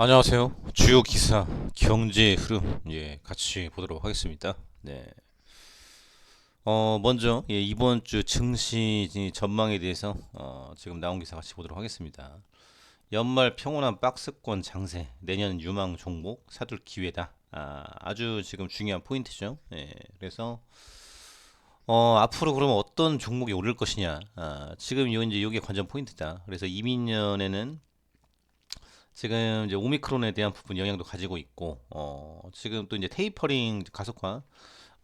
안녕하세요. 주요 기사, 경제 흐름, 예, 같이 보도록 하겠습니다. 네. 어, 먼저, 예, 이번 주 증시 전망에 대해서, 어, 지금 나온 기사 같이 보도록 하겠습니다. 연말 평온한 박스권 장세, 내년 유망 종목, 사둘 기회다. 아, 아주 지금 중요한 포인트죠. 예, 그래서, 어, 앞으로 그러면 어떤 종목이 오를 것이냐. 아, 지금 요, 이제 요게 관전 포인트다. 그래서 이민년에는 지금 이제 오미크론에 대한 부분 영향도 가지고 있고, 어, 지금 또 이제 테이퍼링 가속화,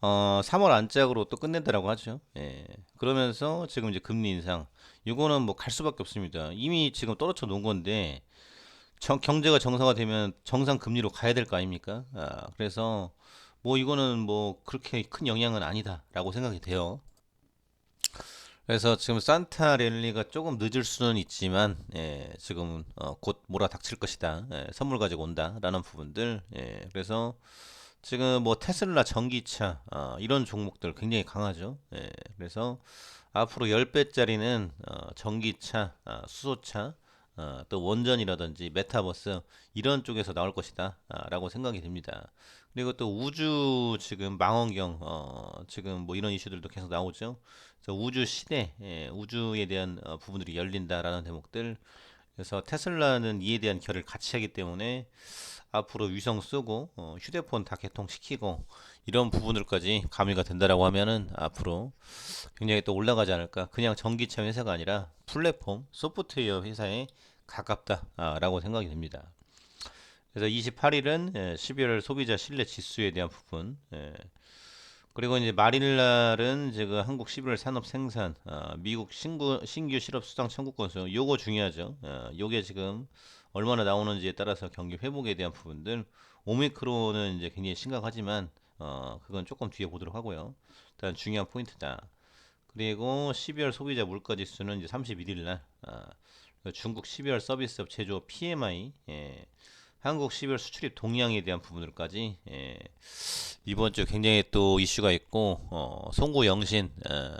어, 3월 안짝으로 또 끝낸다라고 하죠. 예. 그러면서 지금 이제 금리 인상, 이거는 뭐 갈 수밖에 없습니다. 이미 지금 떨어져 놓은 건데, 정- 경제가 정상화되면 정상 금리로 가야 될 거 아닙니까? 아, 그래서 뭐 이거는 뭐 그렇게 큰 영향은 아니다라고 생각이 돼요. 그래서 지금 산타 랠리가 조금 늦을 수는 있지만 예, 지금 어, 곧 몰아닥칠 것이다. 예, 선물 가지고 온다라는 부분들. 예, 그래서 지금 뭐 테슬라 전기차 어, 이런 종목들 굉장히 강하죠. 예, 그래서 앞으로 10배짜리는 어, 전기차, 아, 수소차, 어, 또 원전이라든지 메타버스 이런 쪽에서 나올 것이다 아, 라고 생각이 됩니다. 그리고 또 우주 지금 망원경 어, 지금 뭐 이런 이슈들도 계속 나오죠. 그래서 우주 시대, 예, 우주에 대한 어, 부분들이 열린다라는 대목들. 그래서 테슬라는 이에 대한 결을 같이 하기 때문에 앞으로 위성 쓰고 어, 휴대폰 다 개통시키고 이런 부분들까지 가미가 된다라고 하면은 앞으로 굉장히 또 올라가지 않을까. 그냥 전기차 회사가 아니라 플랫폼 소프트웨어 회사에 가깝다라고 생각이 됩니다. 그래서 28일은 12월 소비자 신뢰 지수에 대한 부분. 예, 그리고 이제 마릴날은 지금 한국 11월 산업 생산, 어, 미국 신구, 신규 실업 수당 청구 건수, 요거 중요하죠. 어, 요게 지금 얼마나 나오는지에 따라서 경기 회복에 대한 부분들, 오미크론은 이제 굉장히 심각하지만, 어, 그건 조금 뒤에 보도록 하고요. 일단 중요한 포인트다. 그리고 12월 소비자 물가 지수는 이제 31일 날, 아, 중국 12월 서비스업 제조업 PMI, 예, 한국 12월 수출입 동향에 대한 부분들까지 예, 이번 주 굉장히 또 이슈가 있고 어, 송구 영신 어,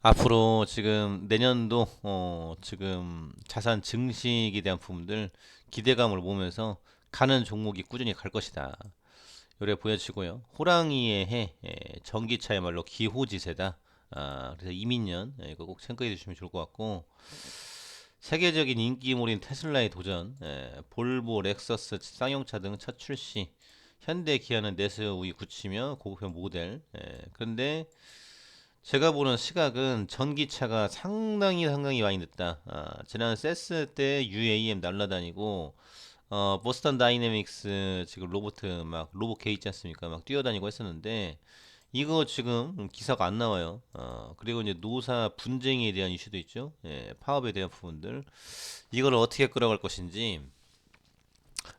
앞으로 지금 내년도 어, 지금 자산 증식에 대한 부분들 기대감을 보면서 가는 종목이 꾸준히 갈 것이다. 요래 보여지고요. 호랑이의 해 예, 전기차야말로 기호지세다. 아, 그래서 이민년 예, 이거 꼭 생각해 주시면 좋을 것 같고 세계적인 인기몰인 테슬라의 도전, 예, 볼보, 렉서스, 쌍용차 등 첫 출시, 현대 기아는 내세우이 굳히며 고급형 모델. 예, 그런데 제가 보는 시각은 전기차가 상당히 상당히 많이 늦다. 아, 지난 세스 때 UAM 날라다니고 어, 보스턴 다이내믹스 지금 로봇 막 로봇 개 있지 않습니까? 막 뛰어다니고 했었는데 이거 지금 기사가 안 나와요. 어, 그리고 이제 노사 분쟁에 대한 이슈도 있죠. 예, 파업에 대한 부분들. 이걸 어떻게 끌어갈 것인지.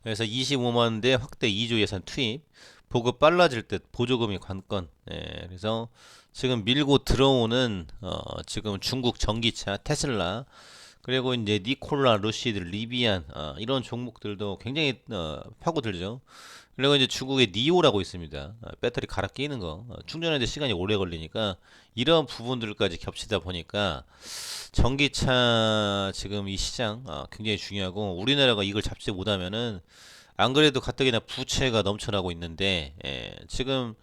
그래서 25만 대 확대 2조 예산 투입. 보급 빨라질 듯 보조금이 관건. 예, 그래서 지금 밀고 들어오는 어, 지금 중국 전기차 테슬라 그리고 이제 니콜라, 루시드, 리비안 어, 이런 종목들도 굉장히 어, 파고들죠. 그리고 이제 중국의 니오라고 있습니다. 어, 배터리 갈아 끼는 거 어, 충전하는데 시간이 오래 걸리니까 이런 부분들까지 겹치다 보니까 전기차 지금 이 시장 어, 굉장히 중요하고 우리나라가 이걸 잡지 못하면은 안 그래도 가뜩이나 부채가 넘쳐나고 있는데 예, 지금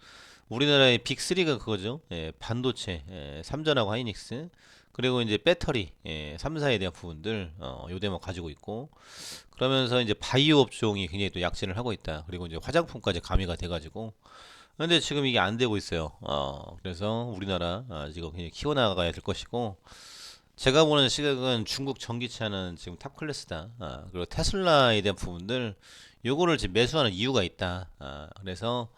우리나라의 빅3가 그거죠. 예, 반도체, 예, 삼전하고 하이닉스, 그리고 이제 배터리, 예, 3사에 대한 부분들, 어, 요 대목 가지고 있고, 그러면서 이제 바이오 업종이 굉장히 또 약진을 하고 있다. 그리고 이제 화장품까지 가미가 돼가지고, 근데 지금 이게 안 되고 있어요. 어, 그래서 우리나라 아, 지금 굉장히 키워나가야 될 것이고, 제가 보는 시각은 중국 전기차는 지금 탑 클래스다. 아, 그리고 테슬라에 대한 부분들, 요거를 지금 매수하는 이유가 있다. 아, 그래서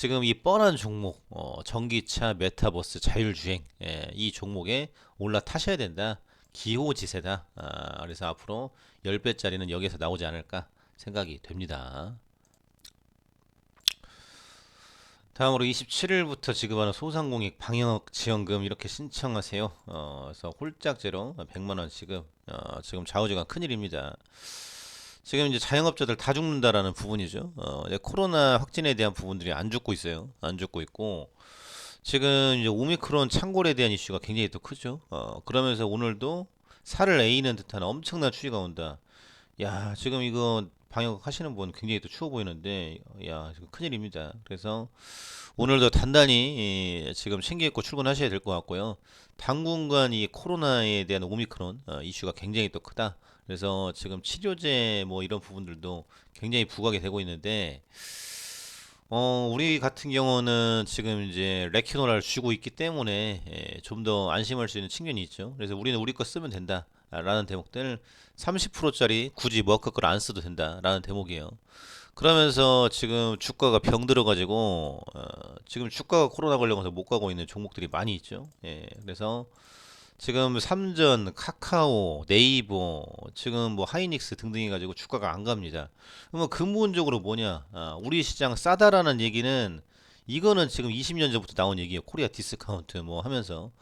지금 이 뻔한 종목, 어, 전기차, 메타버스, 자율주행, 예, 이 종목에 올라타셔야 된다. 기호지세다. 아, 그래서 앞으로 10배짜리는 여기서 나오지 않을까 생각이 됩니다. 다음으로 27일부터 지급하는 소상공인 방역 지원금 이렇게 신청하세요. 어, 그래서 홀짝제로 100만 원 지급. 어, 지금 좌우지간 큰일입니다. 지금 이제 자영업자들 다 죽는다라는 부분이죠. 어, 코로나 확진에 대한 부분들이 안 죽고 있어요. 안 죽고 있고 지금 이제 오미크론 창궐에 대한 이슈가 굉장히 또 크죠. 어, 그러면서 오늘도 살을 에이는 듯한 엄청난 추위가 온다. 야, 지금 이거 방역 하시는 분 굉장히 또 추워 보이는데, 야, 큰일입니다. 그래서 오늘도 단단히 예, 지금 챙겨 입고 출근하셔야 될 것 같고요. 당분간 이 코로나에 대한 오미크론 어, 이슈가 굉장히 또 크다. 그래서 지금 치료제 뭐 이런 부분들도 굉장히 부각이 되고 있는데, 어, 우리 같은 경우는 지금 이제 레퀴노라를 쥐고 있기 때문에 예, 좀 더 안심할 수 있는 측면이 있죠. 그래서 우리는 우리 거 쓰면 된다 라는 대목들 30%짜리 굳이 머커 걸안 써도 된다라는 대목이에요. 그러면서 지금 주가가 병 들어 가지고 어, 지금 주가가 코로나 걸려서 못 가고 있는 종목들이 많이 있죠. 예, 그래서 지금 삼전, 카카오, 네이버, 지금 뭐 하이닉스 등등 해가지고 주가가 안 갑니다. 그러면 근본적으로 뭐냐? 아, 우리 시장 싸다라는 얘기는 이거는 지금 20년 전부터 나온 얘기예요. 코리아 디스카운트 뭐 하면서.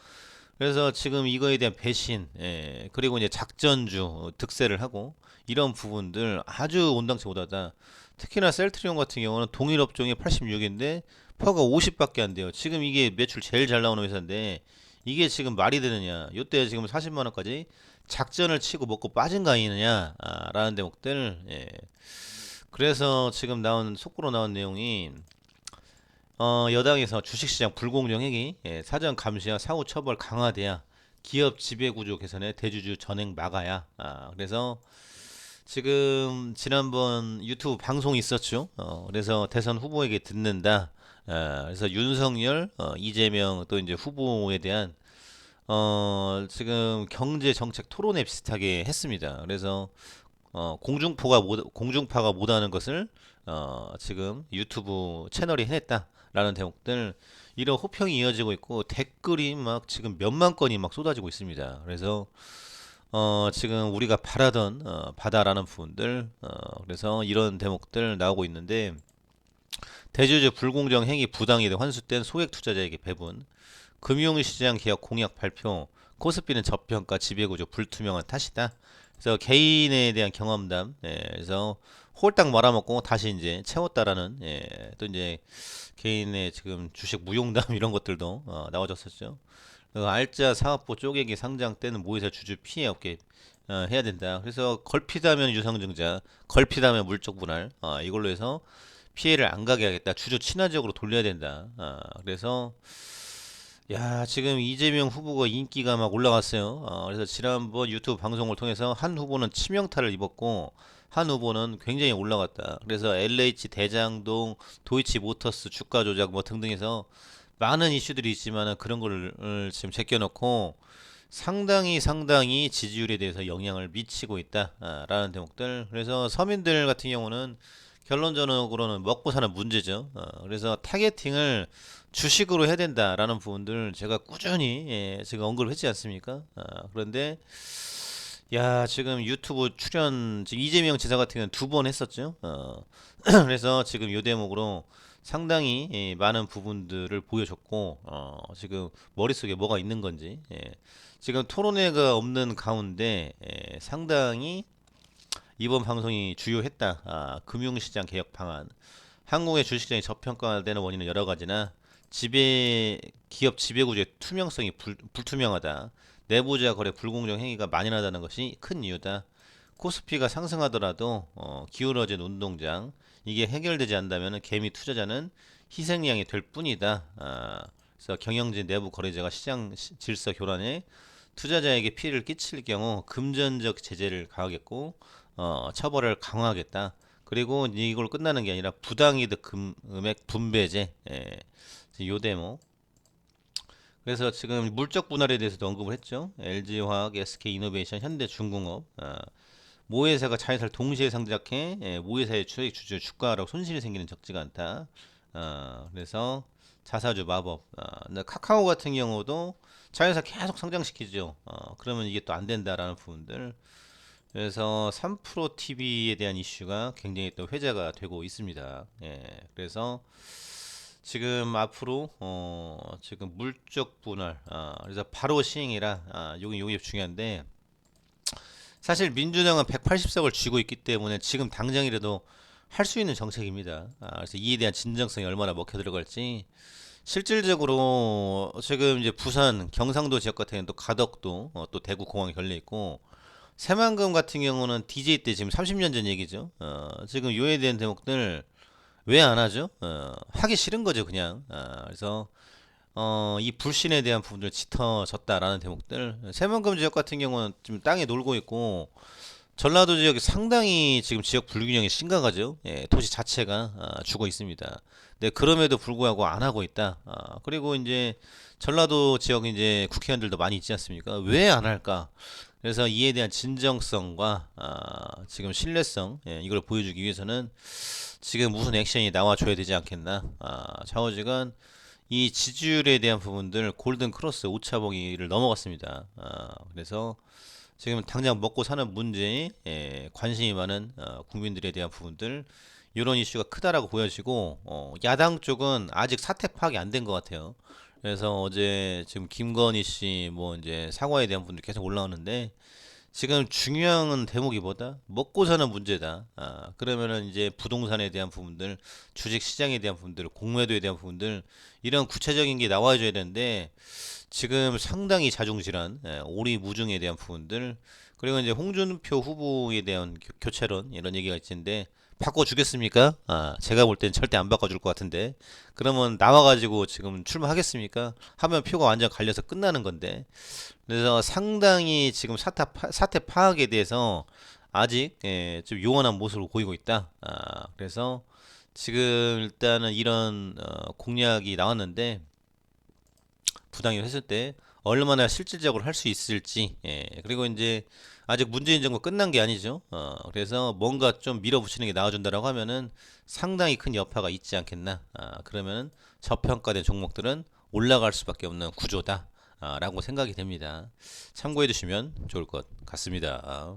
그래서 지금 이거에 대한 배신, 예, 그리고 이제 작전주 어, 득세를 하고 이런 부분들 아주 온당치 못하다. 특히나 셀트리온 같은 경우는 동일 업종이 86인데 퍼가 50밖에 안 돼요. 지금 이게 매출 제일 잘 나오는 회사인데 이게 지금 말이 되느냐? 요때 지금 40만 원까지 작전을 치고 먹고 빠진 거 아니느냐? 아, 라는 대목들. 예. 그래서 지금 나온 속보로 나온 내용이 어, 여당에서 주식시장 불공정 행위, 예, 사전 감시와 사후 처벌 강화돼야 기업 지배 구조 개선에 대주주 전행 막아야. 아, 그래서 지금 지난번 유튜브 방송 있었죠. 어, 그래서 대선 후보에게 듣는다. 아, 그래서 윤석열, 어, 이재명 또 이제 후보에 대한 어, 지금 경제 정책 토론회 비슷하게 했습니다. 그래서 어, 공중파가 못 공중파가 못하는 것을 어, 지금 유튜브 채널이 해냈다라는 대목들 이런 호평이 이어지고 있고 댓글이 막 지금 몇만 건이 막 쏟아지고 있습니다. 그래서 어, 지금 우리가 바라던 어, 바다라는 부분들 어, 그래서 이런 대목들 나오고 있는데 대주주 불공정 행위 부당이득 환수된 소액 투자자에게 배분 금융시장 개혁 공약 발표, 코스피는 저평가, 지배구조 불투명한 탓이다. 그래서 개인에 대한 경험담, 예, 그래서 홀딱 말아먹고 다시 이제 채웠다라는, 예, 또 이제 개인의 지금 주식 무용담 이런 것들도 어, 나와줬었죠. 그 알짜 사업부 쪼개기 상장 때는 모의사 주주 피해 없게 어, 해야 된다. 그래서 걸피다면 유상증자, 걸피다면 물적 분할 어, 이걸로 해서 피해를 안 가게 하겠다. 주주 친화적으로 돌려야 된다. 어, 그래서 야, 지금 이재명 후보가 인기가 막 올라갔어요. 어, 그래서 지난번 유튜브 방송을 통해서 한 후보는 치명타를 입었고, 한 후보는 굉장히 올라갔다. 그래서 LH 대장동, 도이치 모터스 주가 조작 뭐 등등해서 많은 이슈들이 있지만은 그런 걸 지금 제껴놓고 상당히 상당히 지지율에 대해서 영향을 미치고 있다라는 대목들. 그래서 서민들 같은 경우는 결론적으로는 먹고 사는 문제죠. 어, 그래서 타겟팅을 주식으로 해야 된다라는 부분들 제가 꾸준히 예, 제가 언급을 했지 않습니까? 아, 그런데 야 지금 유튜브 출연 이재명 지사 같은 경우는 두 번 했었죠. 어, 그래서 지금 요 대목으로 상당히 예, 많은 부분들을 보여줬고 어, 지금 머릿속에 뭐가 있는 건지 예, 지금 토론회가 없는 가운데 예, 상당히 이번 방송이 주요했다. 아, 금융시장 개혁 방안. 한국의 주식시장이 저평가되는 원인은 여러 가지나 지배 기업 지배 구조의 투명성이 불, 불투명하다. 내부자 거래 불공정 행위가 만연하다는 것이 큰 이유다. 코스피가 상승하더라도 어, 기울어진 운동장 이게 해결되지 않다면 개미 투자자는 희생양이 될 뿐이다. 아, 그래서 경영진 내부 거래자가 시장 질서 교란에 투자자에게 피해를 끼칠 경우 금전적 제재를 가하겠고 어, 처벌을 강화하겠다. 그리고 이걸 끝나는 게 아니라 부당이득 금 액 분배제 예, 요 데모 그래서 지금 물적 분할에 대해서도 언급을 했죠. LG화학, SK이노베이션, 현대중공업 아, 모회사가 자회사를 동시에 상작해 예, 모회사의 추액 주주 주가라고 손실이 생기는 적지가 않다. 아, 그래서 자사주 마법. 아, 카카오 같은 경우도 자회사 계속 상장시키죠. 어, 그러면 이게 또 안 된다라는 부분들. 그래서 3프로 TV에 대한 이슈가 굉장히 또 회자가 되고 있습니다. 예, 그래서 지금 앞으로 어 지금 물적 분할 아 그래서 바로 시행이라 아 요게 요게 중요한데 사실 민주당은 180석을 쥐고 있기 때문에 지금 당장이라도 할 수 있는 정책입니다. 아 그래서 이에 대한 진정성이 얼마나 먹혀 들어갈지 실질적으로 지금 이제 부산 경상도 지역 같은 경우는 또 가덕도 어, 또 대구 공항이 걸려 있고 새만금 같은 경우는 DJ 때 지금 30년 전 얘기죠. 어, 지금 요에 대한 대목들 왜 안 하죠? 어, 하기 싫은 거죠, 그냥. 아, 그래서 어, 이 불신에 대한 부분들 짙어졌다라는 대목들. 새만금 지역 같은 경우는 지금 땅에 놀고 있고 전라도 지역이 상당히 지금 지역 불균형이 심각하죠. 예, 도시 자체가 아, 죽어 있습니다. 네, 그럼에도 불구하고 안 하고 있다. 아, 그리고 이제 전라도 지역 이제 국회의원들도 많이 있지 않습니까? 왜 안 할까? 그래서 이에 대한 진정성과 아, 지금 신뢰성 예, 이걸 보여주기 위해서는 지금 무슨 액션이 나와줘야 되지 않겠나? 아, 좌우지간 이 지지율에 대한 부분들 골든 크로스 오차범위를 넘어갔습니다. 아, 그래서 지금 당장 먹고 사는 문제에 예, 관심이 많은 어, 국민들에 대한 부분들 이런 이슈가 크다라고 보여지고 어, 야당 쪽은 아직 사태 파악이 안 된 것 같아요. 그래서 어제 지금 김건희 씨 뭐 이제 사과에 대한 분들 계속 올라오는데 지금 중요한 대목이 뭐다? 먹고 사는 문제다. 아, 그러면은 이제 부동산에 대한 부분들, 주식 시장에 대한 부분들, 공매도에 대한 부분들 이런 구체적인 게 나와줘야 되는데 지금 상당히 자중질환, 예, 오리무중에 대한 부분들 그리고 이제 홍준표 후보에 대한 교- 교체론 이런 얘기가 있는데 바꿔주겠습니까? 아, 제가 볼 땐 절대 안 바꿔줄 것 같은데 그러면 나와가지고 지금 출마하겠습니까? 하면 표가 완전 갈려서 끝나는 건데 그래서 상당히 지금 사태, 파, 사태 파악에 대해서 아직 예, 좀 요원한 모습을 보이고 있다. 아, 그래서 지금 일단은 이런 어, 공약이 나왔는데 부당이를 했을 때 얼마나 실질적으로 할 수 있을지. 예, 그리고 이제 아직 문재인 정부 끝난 게 아니죠. 어, 그래서 뭔가 좀 밀어붙이는 게 나와준다라고 하면은 상당히 큰 여파가 있지 않겠나. 아, 그러면은 저평가된 종목들은 올라갈 수밖에 없는 구조다 아, 라고 생각이 됩니다. 참고해 주시면 좋을 것 같습니다